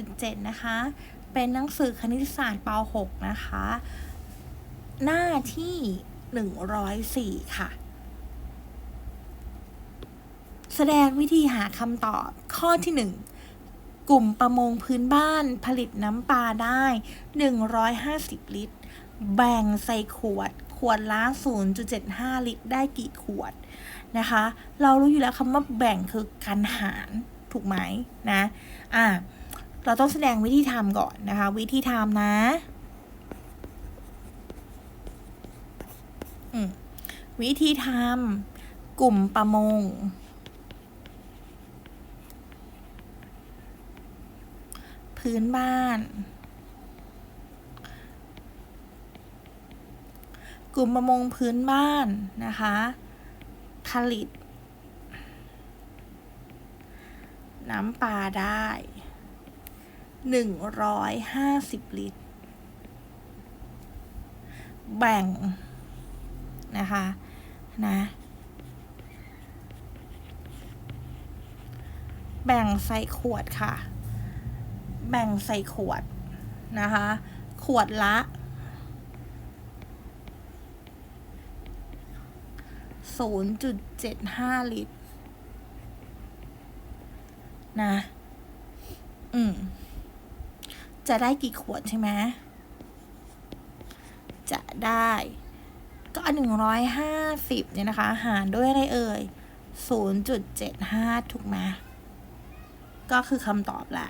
1.7 นะคะ เป็นหนังสือคณิตศาสตร์ป .6 นะคะ หน้าที่ 104 ค่ะ แสดงวิธีหาคำตอบข้อที่ 1 กลุ่มประมงพื้นบ้านผลิตน้ำปลาได้ 150 ลิตร แบ่งใส่ขวดขวดละ 0.75 ลิตร ได้กี่ขวดนะคะ เรารู้อยู่แล้วคำว่าแบ่งคือการหารถูกไหมนะ อะ เราต้องแสดงวิธีทำก่อนนะคะ วิธีทำนะวิธีทำกลุ่มประมง พื้นบ้าน กลุ่มประมงพื้นบ้านนะคะ ผลิต น้ำปลาได้ หนึ่งร้อยห้าสิบลิตร แบ่ง นะคะ นะ แบ่งใส่ขวดค่ะ แบ่งใส่ขวด นะคะ ขวดละ0.75 ลิตร นะ อืม จะได้กี่ขวดใช่ไหมจะได้ ก็หนึ่งร้อยห้าสิบเนี่ยนะคะ หารด้วยอะไรเอ่ย0.75ถูกไหมก็คือคำตอบแหละ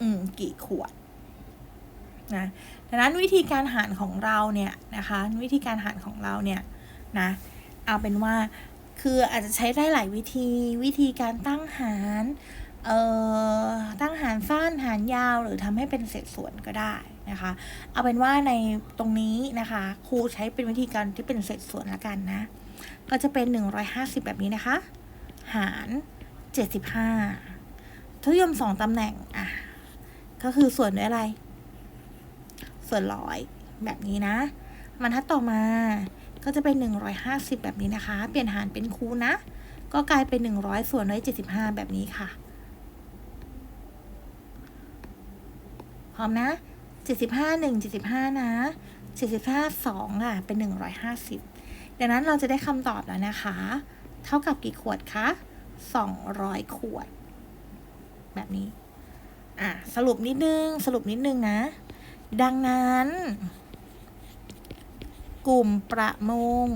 อืม กี่ขวดนะดังนั้นวิธีการหารของเราเนี่ยนะคะ วิธีการหารของเราเนี่ยนะเอาเป็นว่าคืออาจจะใช้ได้หลายวิธีวิธีการตั้งหาร เอ่อตั้งหารสั้นหารยาวหรือทำให้เป็นเศษส่วนก็ได้นะคะ เอาเป็นว่าในตรงนี้นะคะครูใช้เป็นวิธีการที่เป็นเศษส่วนละกันนะ ก็จะเป็น 150 แบบนี้นะคะ หาร 75ทศนิยมสองตำแหน่งอะก็คือส่วนด้วยอะไร ส่วนร้อยแบบนี้นะบรรทัดต่อมาก็จะเป็น 150 แบบนี้นะคะ เปลี่ยนหารเป็นคูณนะ ก็กลายเป็น 100 ส่วนด้วย75 แบบนี้ค่ะ พร้อมนะ75 1 75นะ75 2อะ เป็น150ดังนั้นเราจะได้คำตอบแล้วนะคะ เท่ากับกี่ขวดคะ200ขวด แบบนี้ อะ สรุปนิดนึง สรุปนิดนึงนะ ดังนั้น กลุ่มประมง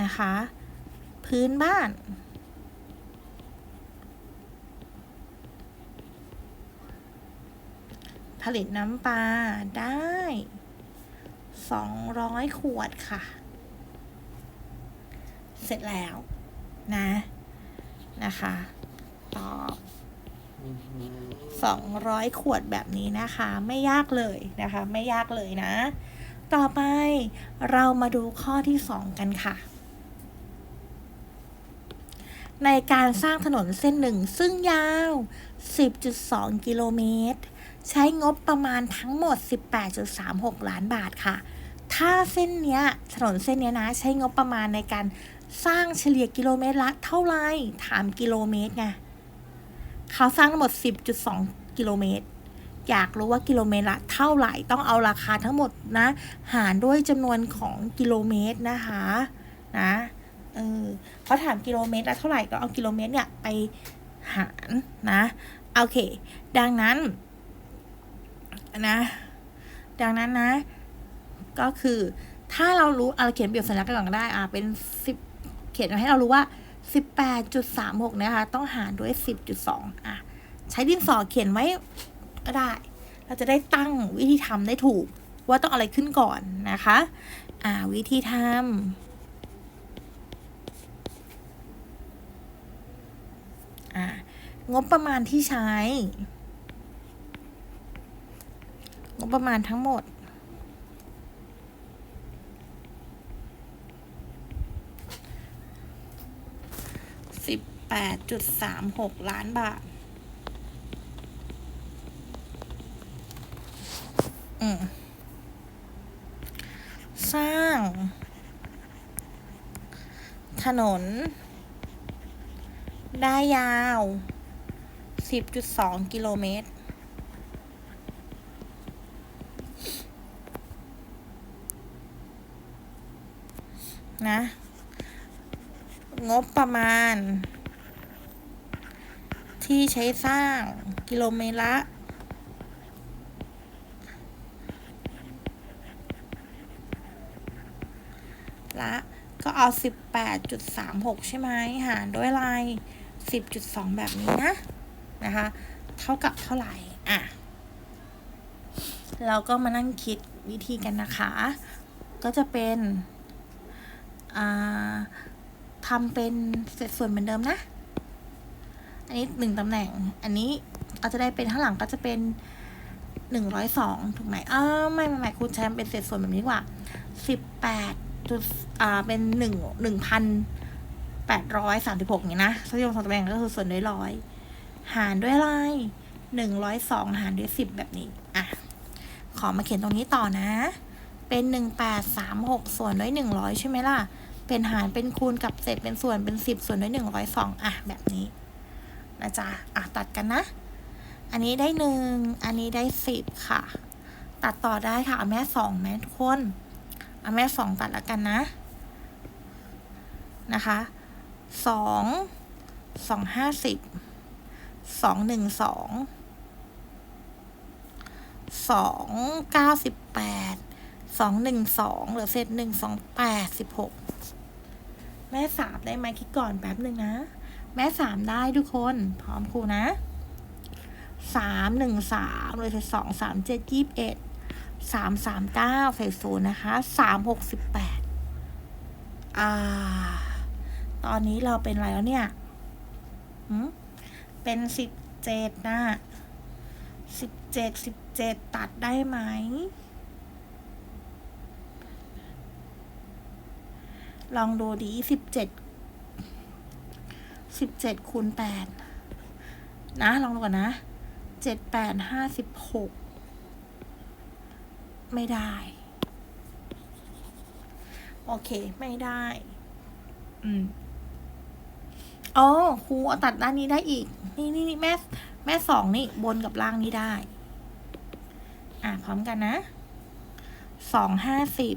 นะคะ พื้นบ้าน ลิตน้ำปลาได้ 200 ขวดค่ะ เสร็จแล้วนะ นะคะ ตอบ200 ขวดแบบนี้นะคะ ไม่ยากเลยนะคะ ไม่ยากเลยนะ ต่อไปเรามาดูข้อที่ 2 กันค่ะในการสร้างถนนเส้นหนึ่งซึ่งยาว 10.2 กิโลเมตร ใช้งบประมาณทั้งหมด 18.36 ล้านบาทค่ะ ถ้าเส้นเนี้ยถนนเส้นเนี้ยนะ ใช้งบประมาณในการสร้างเฉลี่ยกิโลเมตรละเท่าไรถามกิโลเมตรไงเขาสร้างทั้งหมด 10.2 กิโลเมตร อยากรู้ว่ากิโลเมตรละเท่าไหร่ต้องเอาราคาทั้งหมดนะ หารด้วยจำนวนของกิโลเมตรนะคะนะเออเขาถามกิโลเมตรละเท่าไหร่ก็เอากิโลเมตรเนี่ยไปหารนะโอเค ดังนั้น นะ ดังนั้นนะ ก็คือถ้าเรารู้เอาเขียนเปรียบสัญลักษณ์กันก่อนก็ได้ อ่าเป็นสิบเขียนให้เรารู้ว่า18.36นะคะ ต้องหารด้วย10.2อะ ใช้ดินสอเขียนไว้ก็ได้ เราจะได้ตั้งวิธีทำได้ถูก ว่าต้องอะไรขึ้นก่อนนะคะ อ่า วิธีทำอ่างบประมาณที่ใช้ งบประมาณทั้งหมด สิบแปดจุดสามหกล้านบาท อืม สร้าง ถนน ได้ยาว 10.2 กิโลเมตร นะ งบประมาณ ที่ใช้สร้างกิโลเมตรละละก็เอา 18.36 ใช่ไหมหารด้วยอะไร10.2 แบบนี้นะ นะคะ เท่ากับเท่าไหร่ อะ เราก็มานั่งคิดวิธีกันนะคะ ก็จะเป็น ทำเป็นเศษส่วนเหมือนเดิมนะ อันนี้หนึ่งตำแหน่ง อันนี้ก็จะได้เป็นข้างหลังก็จะเป็นหนึ่งร้อยสองถูกไหมอ้าวไม่ไม่ไม่คุณใช้มันเป็นเศษส่วนแบบนี้กว่าสิบแปดจุดอ่าเป็นหนึ่งหนึ่งพันแปดร้อยสามสิบหกนี่นะทศนิยมสองตำแหน่งก็คือส่วนด้วยร้อยหารด้วยอะไรหนึ่งร้อยสองหารด้วยสิบแบบนี้ อะ ขอมาเขียนตรงนี้ต่อนะ เป็นหนึ่งแปดสามหกส่วนด้วยหนึ่งร้อยใช่ไหมล่ะ เป็นหารเป็นคูณกับเศษเป็นส่วนเป็นสิบส่วนด้วยหนึ่งร้อยสองอะ แบบนี้นะจ๊ะ อะ ตัดกันนะ อันนี้ได้หนึ่งอันนี้ได้สิบค่ะ ตัดต่อได้ค่ะเอาแม่สองแม่ทุกคนเอาแม่สองตัดแล้วกันนะ นะคะสองสองห้า สองหนึ่งสองเก้าสิบแปดสองหนึ่งสองเหลือเศษหนึ่งสองแปดสิบหกแม่สามได้ไหมคิดก่อนแป๊บหนึ่งนะ แม่สามได้ทุกคน พร้อมครูนะสามหนึ่งสามเลยสองสามเจ็ดยี่สิบเอ็ดสามสามเก้าใส่ศูนย์นะคะสามหกสิบแปดอ่า ตอนนี้เราเป็นอะไรแล้วเนี่ยหืมเป็นสิบเจ็ดนะสิบเจ็ดสิบเจ็ดตัดได้ไหม ลองดูดีสิบเจ็ดสิบเจ็ดคูณแปดนะ ลองดูก่อนนะเจ็ดแปดห้าสิบหกไม่ได้ โอเค ไม่ได้ อืมอ๋อครูเอาตัดด้านนี้ได้อีก นี่นี่นี่แม่แม่สองนี่ บนกับล่างนี้ได้ อะ พร้อมกันนะสองห้าสิบ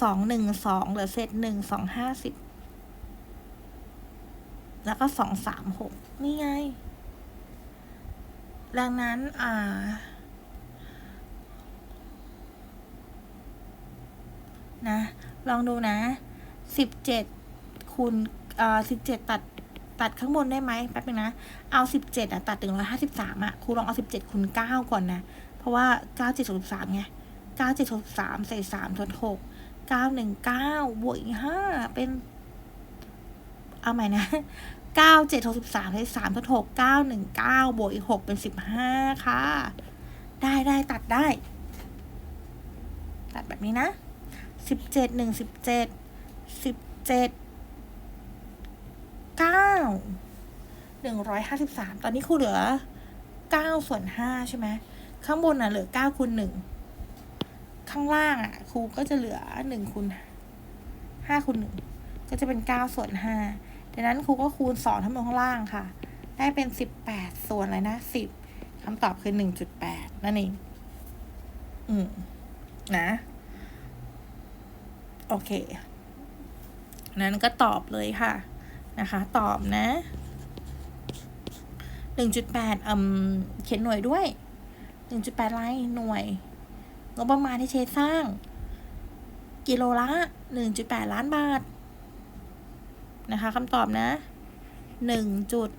สองหนึ่งสองเหลือเศษหนึ่งสองห้าสิบแล้วก็สองสามหกนี่ไง ดังนั้น อ่า นะ ลองดูนะสิบเจ็ดคูณเอ่อสิบเจ็ดตัด ตัดข้างบนได้ไหมแป๊บนึงนะ เอาสิบเจ็ดอะตัดถึงร้อยห้าสิบสามอะครูลองเอาสิบเจ็ดคูณเก้าก่อนนะ เพราะว่าเก้าเจ็ดหกสามไงเก้าเจ็ดหกสามใส่สามทดหก เก้าหนึ่งเก้าบวกอีกห้าเป็น เอาใหม่นะเก้าเจ็ดหกสิบสามใส่สามทดหกเก้าหนึ่งเก้าบวกอีกหกเป็นสิบห้าค่ะ ได้ได้ตัดได้ ตัดแบบนี้นะสิบเจ็ดหนึ่งสิบเจ็ดสิบเจ็ดเก้าหนึ่งร้อยห้าสิบสามตอนนี้ครูเหลือเก้าส่วนห้าใช่ไหมข้างบนอะเหลือเก้าคูณหนึ่ง ข้างล่างอะครูก็จะเหลือหนึ่งคูณห้าคูณหนึ่งก็จะเป็นเก้าส่วนห้าดังนั้นครูก็คูณสองทั้งหมดข้างล่างค่ะ ได้เป็นสิบแปดส่วนอะไรนะสิบคำตอบคือหนึ่งจุดแปดนั่นเอง อืม นะ โอเค นั้นก็ตอบเลยค่ะ นะคะ ตอบนะหนึ่งจุดแปดอืมเขียนหน่วยด้วยหนึ่งจุดแปดไรหน่วย งบประมาณที่ใช้สร้าง กิโลละหนึ่งจุดแปดล้านบาท นะคะคำตอบนะหนึ่งจุด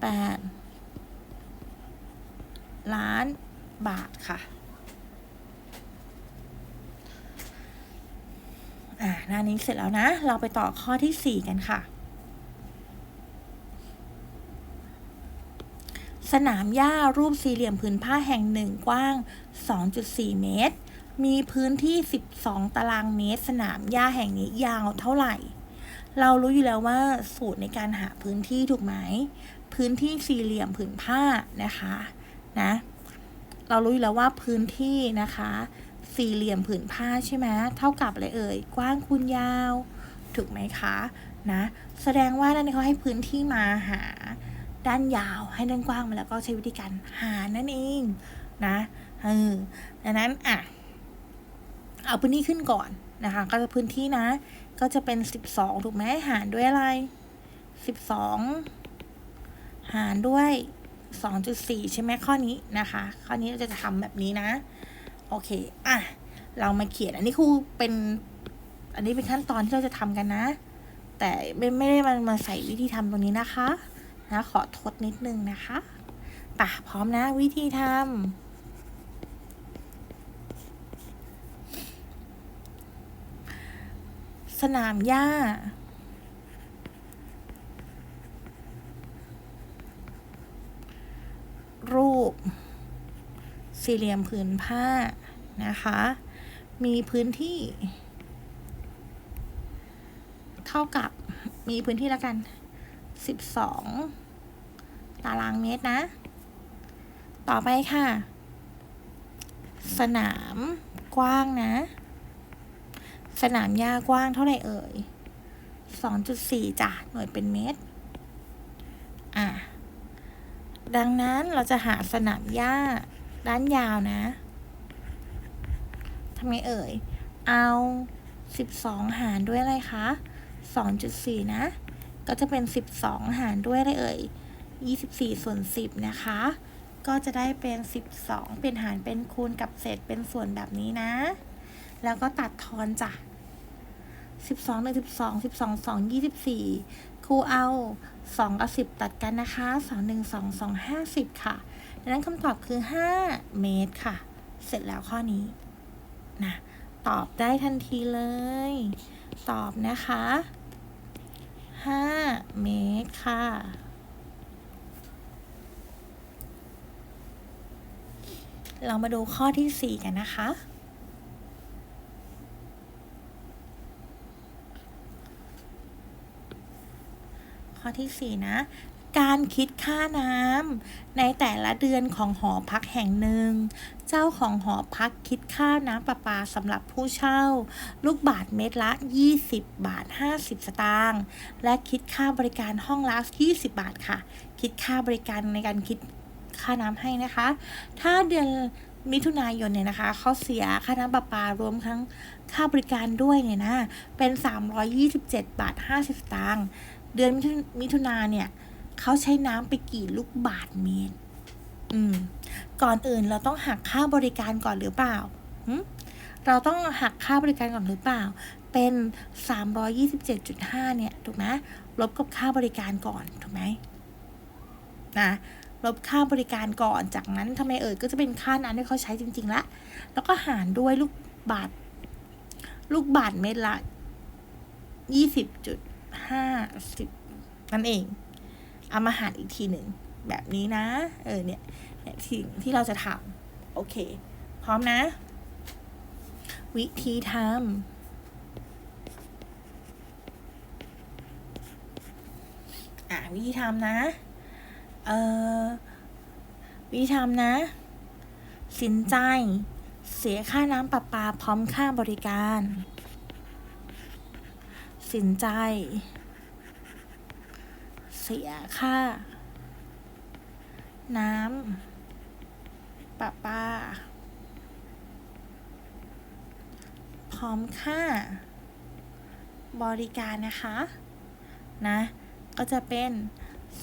แปดล้านบาทค่ะ อ่าหน้านี้เสร็จแล้วนะ เราไปต่อข้อที่สี่กันค่ะ สนามหญ้ารูปสี่เหลี่ยมผืนผ้าแห่งหนึ่งกว้าง 2.4 เมตร มีพื้นที่ 12 ตารางเมตร สนามหญ้าแห่งนี้ยาวเท่าไหร่ เรารู้อยู่แล้วว่าสูตรในการหาพื้นที่ถูกไหม พื้นที่สี่เหลี่ยมผืนผ้านะคะนะ เรารู้อยู่แล้วว่าพื้นที่นะคะ สี่เหลี่ยมผืนผ้าใช่ไหมเท่ากับอะไรเอ่ย กว้างคูณยาว ถูกไหมคะนะ แสดงว่านั่นเขาให้พื้นที่มาหา ด้านยาวให้ด้านกว้างมาแล้วก็ใช้วิธีการหารนั่นเองนะเออดังนั้นอะเอาพื้นที่ขึ้นก่อนนะคะ ก็จะพื้นที่นะ ก็จะเป็นสิบสองถูกไหมหารด้วยอะไรสิบสองหารด้วยสองจุดสี่ใช่ไหมข้อนี้นะคะ ข้อนี้เราจะทำแบบนี้นะ โอเค อะ เรามาเขียนอันนี้ครูเป็น อันนี้เป็นขั้นตอนที่เราจะทำกันนะ แต่ไม่ไม่ได้มามาใส่วิธีทำตรงนี้นะคะ นะขอทดนิดนึงนะคะปะพร้อมนะวิธีทำสนามหญ้า รูป สี่เหลี่ยมผืนผ้า นะคะ มีพื้นที่ เท่ากับมีพื้นที่แล้วกัน สิบสองตารางเมตรนะ ต่อไปค่ะ สนามกว้างนะ สนามหญ้ากว้างเท่าไหร่เอ่ยสองจุดสี่จ้ะหน่วยเป็นเมตร อะ ดังนั้นเราจะหาสนามหญ้าด้านยาวนะทำไงเอ่ย เอาสิบสองหารด้วยอะไรคะสองจุดสี่นะ ก็จะเป็นสิบสองหารด้วยอะไรเอ่ยยี่สิบสี่ส่วนสิบนะคะ ก็จะได้เป็นสิบสองเป็นหารเป็นคูณกับเศษเป็นส่วนแบบนี้นะ แล้วก็ตัดทอนจ้ะสิบสองหนึ่งสิบสองสิบสองสองยี่สิบสี่ครูเอาสองกับสิบตัดกันนะคะสองหนึ่งสองสองห้าสิบค่ะ ดังนั้นคำตอบคือห้าเมตรค่ะ เสร็จแล้วข้อนี้ นะ ตอบได้ทันทีเลย ตอบนะคะ ห้าเมตรค่ะ เรามาดูข้อที่สี่กันนะคะ ข้อที่สี่นะ การคิดค่าน้ำในแต่ละเดือนของหอพักแห่งหนึ่ง เจ้าของหอพักคิดค่าน้ำประปาสำหรับผู้เช่า ลูกบาทเมตรละ 20 บาท 50 สตางค์และคิดค่าบริการห้องละ 20 บาทค่ะ คิดค่าบริการในการคิดค่าน้ำให้นะคะ ถ้าเดือนมิถุนายนเนี่ยนะคะเขาเสียค่าน้ำประปารวมทั้งค่าบริการด้วยเนี่ยนะ เป็น 327 บาท 50 สตางค์ เดือนมิถุนาเนี่ย เขาใช้น้ำไปกี่ลูกบาทเมตร อืม ก่อนอื่นเราต้องหักค่าบริการก่อนหรือเปล่าเราต้องหักค่าบริการก่อนหรือเปล่า เป็นสามร้อยี่สิบเจ็ดจุดห้าเนี่ย ถูกไหมลบกับค่าบริการก่อน ถูกไหมนะลบค่าบริการก่อน จากนั้นทำไมเอ่ยก็จะเป็นค่านั้นที่เขาใช้จริง ๆ ละ แล้วก็หารด้วยลูกบาท ลูกบาทเมตรละยี่สิบจุดห้าสิบนั่นเอง เอามาหั่นอีกทีหนึ่งแบบนี้นะ เออเนี่ยเนี่ยสิ่งที่เราจะทำโอเค พร้อมนะ วิธีทำอะวิธีทำนะเออวิธีทำนะ สินใจ เสียค่าน้ำประปาพร้อมค่าบริการ สินใจ เสียค่า น้ำประปา พร้อมค่า บริการนะคะ นะ ก็จะเป็น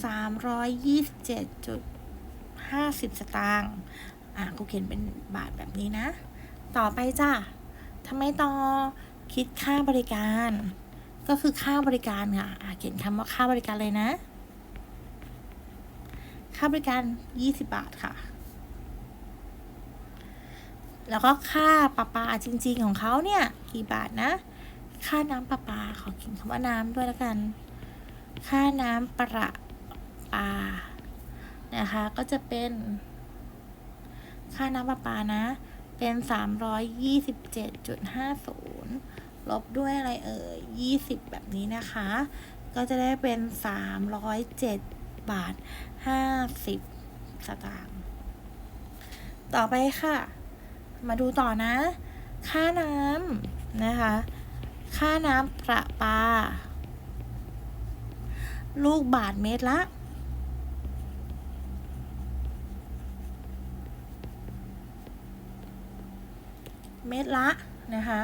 327.50 สตางค์อะกูเขียนเป็นบาทแบบนี้นะ ต่อไปจ้ะทำไมต่อคิดค่าบริการ ก็คือค่าบริการค่ะ อะเขียนคำว่าค่าบริการเลยนะ ค่าบริการ 20 บาทค่ะ แล้วก็ค่าประปาจริง ๆ ของเขาเนี่ย กี่บาทนะ ค่าน้ำประปาขอเขียนคำว่าน้ำด้วยแล้วกัน ค่าน้ำประปา นะคะ ก็จะเป็น ค่าน้ำประปานะ เป็น 327.50 ลบด้วยอะไรเอ่ย 20 แบบนี้นะคะก็จะได้เป็น 307 บาทห้าสิบสตางค์ต่อไปค่ะ มาดูต่อนะ ค่าน้ำนะคะ ค่าน้ำประปา ลูกบาทเมตรละเมตรละนะคะ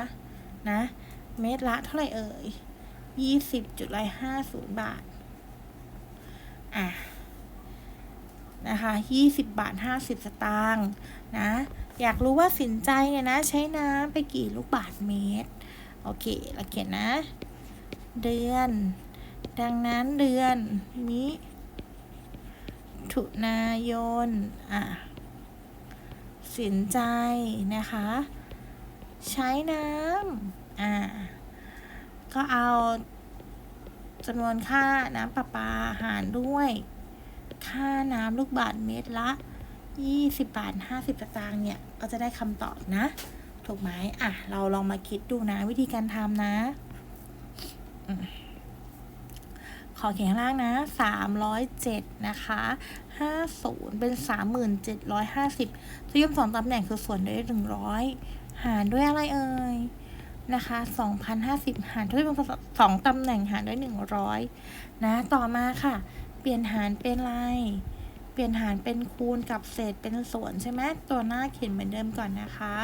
นะเมตรละเท่าไหร่เอ่ยยี่สิบจุดไรห้าศูนย์บาท อะนะคะยี่สิบบาทห้าสิบสตางค์นะ อยากรู้ว่าสินใจเนี่ยนะ ใช้น้ำไปกี่ลูกบาทเมตร โอเคเราเขียนนะ เดือน ดังนั้นเดือนมิถุนายน อะ สินใจนะคะ ใช้น้ำอ่าก็เอา จำนวนค่าน้ำประปาหารด้วย ค่าน้ำลูกบาทเมตรละ 20 บาท 50สตางค์เนี่ย ก็จะได้คำตอบนะ ถูกไหมอะ เราลองมาคิดดูนะวิธีการทำนะอขอเขียนข้างล่างนะ307นะคะ50เป็น3750ทศนิยมสองตำแหน่งคือส่วนด้วย100หารด้วยอะไรเอ่ย นะคะ2,050 หารด้วยสองตำแหน่งหารด้วย 100 นะ ต่อมาค่ะ เปลี่ยนหารเป็นไร เปลี่ยนหารเป็นคูณกับเศษเป็นส่วนใช่ไหมตัวหน้าเขียนเหมือนเดิมก่อนนะคะ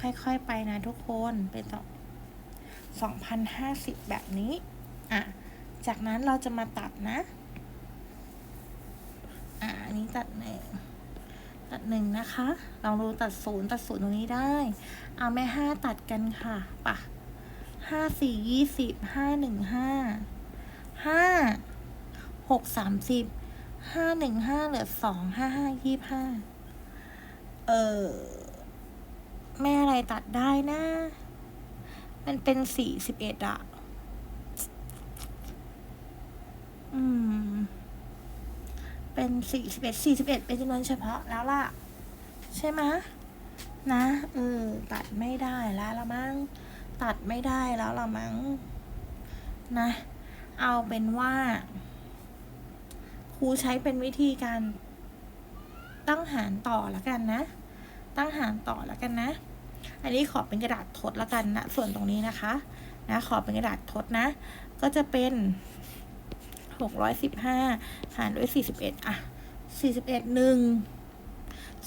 ค่อยๆไปนะทุกคนเป็นสอง2,050 แบบนี้ อะ จากนั้นเราจะมาตัดนะ อะอันนี้ตัดหนึ่ง ตัดหนึ่งนะคะ ลองดูตัดศูนย์ตัดศูนย์ตรงนี้ได้ เอาแม่ห้าตัดกันค่ะปะห้าสี่ยี่สิบห้าหนึ่งห้าห้าหกสามสิบห้าหนึ่งห้าเหลือสองห้าห้ายี่ห้าเออแม่อะไรตัดได้นะ มันเป็นสี่สิบเอ็ดอะอืม เป็นสี่สิบเอ็ดสี่สิบเอ็ดเป็นจำนวนเฉพาะแล้วล่ะ ใช่ไหมนะเออตัดไม่ได้แล้วละมั้งตัดไม่ได้แล้วละมั้งนะ เอาเป็นว่าครูใช้เป็นวิธีการตั้งหารต่อล้วกันนะ ตั้งหารต่อล้วกันนะ อันนี้ขอเป็นกระดาษทดล้วกันนะ ส่วนตรงนี้นะคะ นะ ขอเป็นกระดาษทดนะ ก็จะเป็น หกร้อยสิบห้าหารด้วยสี่สิบเอ็ดอะสี่สิบเอ็ดหนึ่ง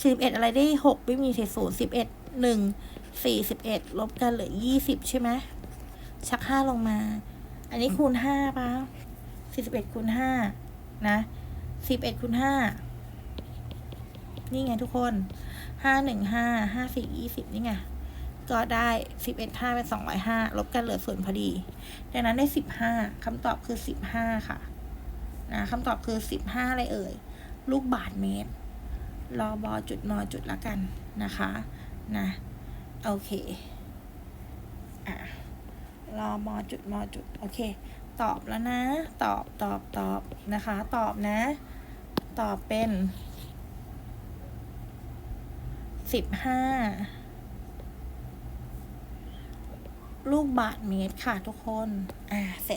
สิบเอ็ดอะไรได้หกไม่มีเศษศูนย์สิบเอ็ดหนึ่งสี่สิบเอ็ดลบกันเหลือยี่สิบใช่ไหมชักห้าลงมา อันนี้คูณห้าป่ะสี่สิบเอ็ดคูณห้านะสิบเอ็ดคูณห้านี่ไงทุกคนห้าหนึ่งห้าห้าสี่ยี่สิบนี่ไงก็ได้สิบเอ็ดห้าเป็นสองร้อยห้าลบกันเหลือส่วนพอดี ดังนั้นได้สิบห้าคำตอบคือสิบห้าค่ะ นะคำตอบคือสิบห้าอะไรเอ่ย ลูกบาทเมตร รอบอจุดมอจุดละกันนะคะนะโอเคอะรอมอจุดมอจุด โอเค ตอบแล้วนะ ตอบตอบตอบนะคะ ตอบนะ ตอบเป็นสิบห้าลูกบาทเมตรค่ะทุกคน อ่า เสร็จ